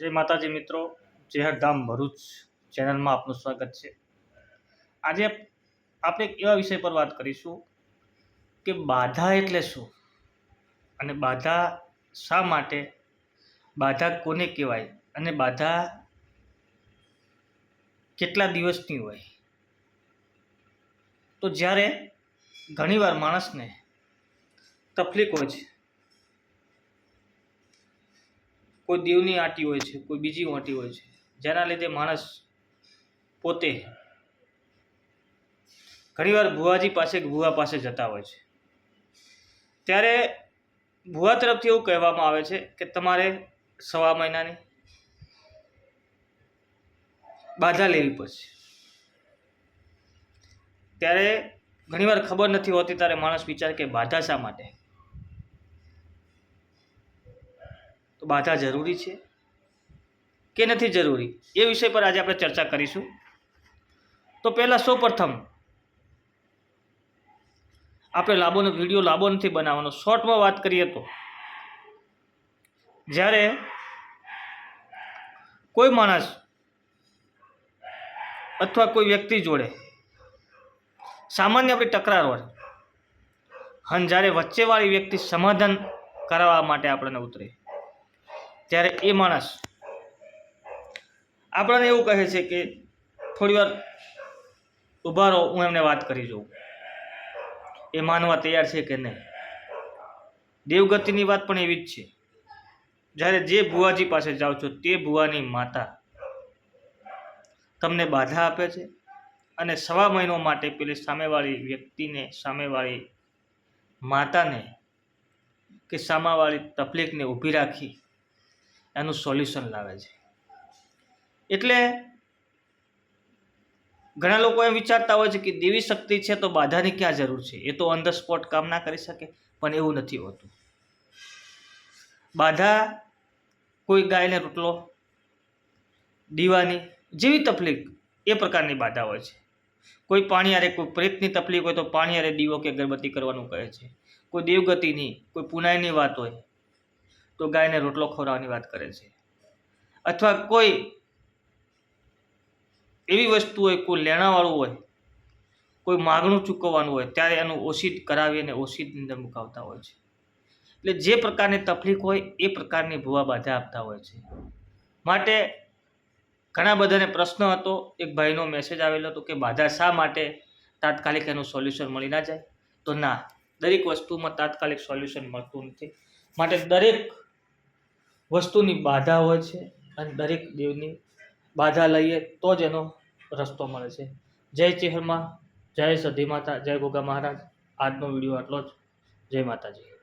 જય માતાજી મિત્રો ધામ ભરૂચ ચેનલમાં આપનું સ્વાગત છે. આજે આપણે એક એવા વિષય પર વાત કરીશું કે બાધા એટલે શું? અને બાધા શા માટે? બાધા કોને કહેવાય? અને બાધા કેટલા દિવસની હોય? તો જ્યારે ઘણીવાર માણસને તકલીફ હોય છે કોઈ દેવની આંટી હોય છે, કોઈ બીજી આંટી હોય છે, જેના લીધે માણસ પોતે ઘણીવાર ભુવાજી પાસે ભુવા પાસે જતા હોય છે. ત્યારે ભુવા તરફથી એવું કહેવામાં આવે છે કે તમારે સવા મહિનાની બાધા લેવી પડશે. ત્યારે ઘણીવાર ખબર નથી હોતી, ત્યારે માણસ વિચાર કે બાધા શા માટે? તો બાધા જરૂરી છે કે નથી જરૂરી? એ વિષય પર આજે આપણે ચર્ચા કરીશું. તો પહેલાં સૌ પ્રથમ આપણે લાંબોનો વીડિયો લાંબો નથી બનાવવાનો, શોર્ટમાં વાત કરીએ તો. જ્યારે કોઈ માણસ અથવા કોઈ વ્યક્તિ જોડે સામાન્ય આપણી તકરાર હોય અને જ્યારે વચ્ચેવાળી વ્યક્તિ સમાધાન કરાવવા માટે આપણને ઉતરે. ત્યારે એ માણસ આપણને એવું કહે છે કે થોડી વાર ઊભા રહો હું એમને વાત કરી જોઉં. એ માનવા તૈયાર છે કે નહીં? દેવગતિની વાત પણ એવી જ છે. જ્યારે જે ભુવાજી પાસે જાઓ છો તે ભુવાની માતા તમને બાધા આપે છે અને સવા મહિનો માટે પેલી સામેવાળી વ્યક્તિને, સામેવાળી માતાને કે સામાવાળી તકલીફને ઊભી રાખી એનું સોલ્યુશન લાવે છે. એટલે ઘણા લોકો એમ વિચારતા હોય છે કે દેવી શક્તિ છે તો બાધાની ક્યાં જરૂર છે? એ તો ઓન ધ સ્પોટ કામ ના કરી શકે, પણ એવું નથી હોતું. બાધા કોઈ ગાયને રોટલો, દીવાની જેવી તકલીફ એ પ્રકારની બાધા હોય છે. કોઈ પાણી હારે કોઈ પ્રેતની તકલીફ હોય તો પાણી હારે દીવો કે અગરબત્તી કરવાનું કહે છે. કોઈ દેવગતિની, કોઈ પુનાયની વાત હોય તો ગાયને રોટલો ખવડાવવાની વાત કરે છે. અથવા કોઈ એવી વસ્તુ હોય, કોઈ લેણાવાળું હોય, કોઈ માગણું ચૂકવવાનું હોય, ત્યારે એનું ઓછીત કરાવી અને ઓછીતની અંદર મુકાવતા હોય છે. એટલે જે પ્રકારની તકલીફ હોય, એ પ્રકારની ભૂવા બાધા આપતા હોય છે. માટે ઘણા બધાને પ્રશ્ન હતો, એક ભાઈનો મેસેજ આવેલો હતો કે બાધા શા માટે તાત્કાલિક એનું સોલ્યુશન મળી ના જાય? તો ના, દરેક વસ્તુમાં તાત્કાલિક સોલ્યુશન મળતું નથી. માટે દરેક વસ્તુની બાધા હોય છે અને દરેક દેવની બાધા લઈએ તો જ એનો રસ્તો મળે છે. જય ચેહરમાં જય સધી માતા જય ગોગા મહારાજ. આજનો વીડિયો આટલો જ. જય માતાજી.